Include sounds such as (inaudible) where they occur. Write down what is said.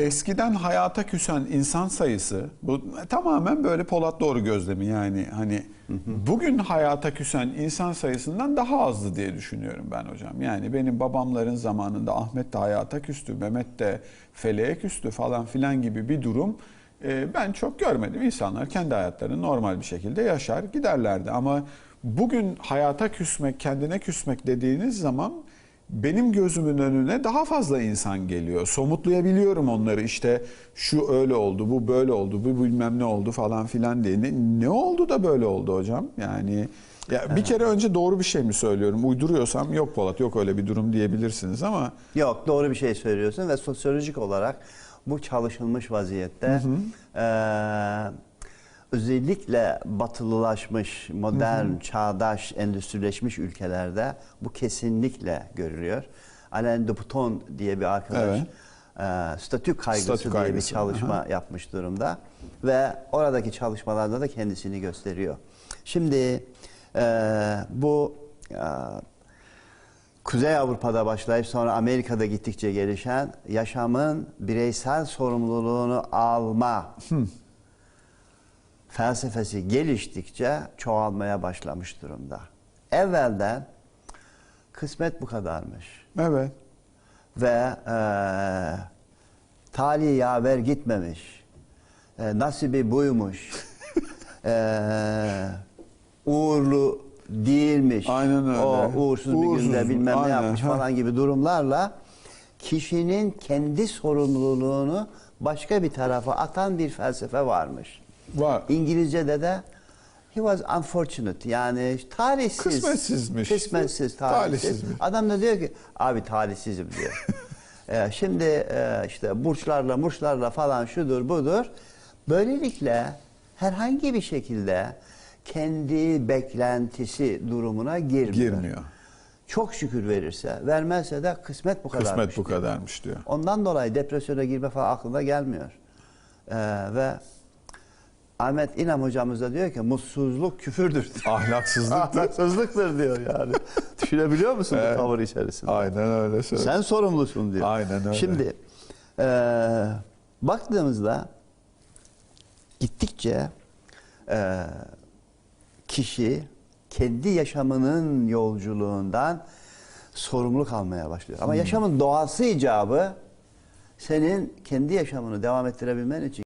Eskiden hayata küsen insan sayısı bu tamamen böyle Polat Doğru gözlemi yani hani bugün hayata küsen insan sayısından daha azdı diye düşünüyorum ben hocam. Yani benim babamların zamanında Ahmet de hayata küstü, Mehmet de feleğe küstü falan filan gibi bir durum e, ben çok görmedim. İnsanlar kendi hayatlarını normal bir şekilde yaşar giderlerdi ama bugün hayata küsmek, kendine küsmek dediğiniz zaman benim gözümün önüne daha fazla insan geliyor. Somutlayabiliyorum onları işte şu öyle oldu, bu böyle oldu, bu bilmem ne oldu falan filan diye. Ne, ne oldu da böyle oldu hocam? Yani ya bir kere önce doğru bir şey mi söylüyorum? Uyduruyorsam yok Polat yok öyle bir durum diyebilirsiniz ama Yok doğru bir şey söylüyorsun ve sosyolojik olarak bu çalışılmış vaziyette eee, özellikle batılılaşmış, modern, çağdaş, endüstrileşmiş ülkelerde bu kesinlikle görülüyor. Alain de Botton diye bir arkadaş Evet. eee, statü kaygısı Statü diye bir çalışma aha. yapmış durumda ve oradaki çalışmalarda da kendisini gösteriyor. Şimdi eee, bu eee, Kuzey Avrupa'da başlayıp sonra Amerika'da gittikçe gelişen yaşamın bireysel sorumluluğunu alma felsefesi geliştikçe çoğalmaya başlamış durumda. Evvelden kısmet bu kadarmış evet. ve eee tali yaver gitmemiş, e, nasibi buymuş, eee, (laughs) uğurlu değilmiş, Aynen öyle. o uğursuz, bir Uğursuz, günde bilmem ne aynen, yapmış ha. falan gibi durumlarla kişinin kendi sorumluluğunu başka bir tarafa atan bir felsefe varmış. Var. İngilizce'de de he was unfortunate yani talihsiz. Kısmetsizmiş. Kısmetsiz, talihsiz. Adam da diyor ki abi talihsizim diyor. Ee, (laughs) şimdi e, işte burçlarla murçlarla falan şudur budur. Böylelikle herhangi bir şekilde kendi beklentisi durumuna girmiyor. Girmiyor. Çok şükür verirse, vermezse de kısmet bu kadarmış. Kısmet bu kadarmış diyor. Ondan dolayı depresyona girme falan aklına gelmiyor. Ee, ve Ahmet İnam hocamız da diyor ki mutsuzluk küfürdür. diyor. Ahlaksızlık. Ahlaksızlıktır diyor yani. Düşünebiliyor musun Evet. bu tavır içerisinde? Aynen öyle söylüyor. Sen sorumlusun diyor. Aynen öyle. Şimdi eee, baktığımızda gittikçe eee, kişi kendi yaşamının yolculuğundan sorumluluk almaya başlıyor. Hmm. Ama yaşamın doğası icabı senin kendi yaşamını devam ettirebilmen için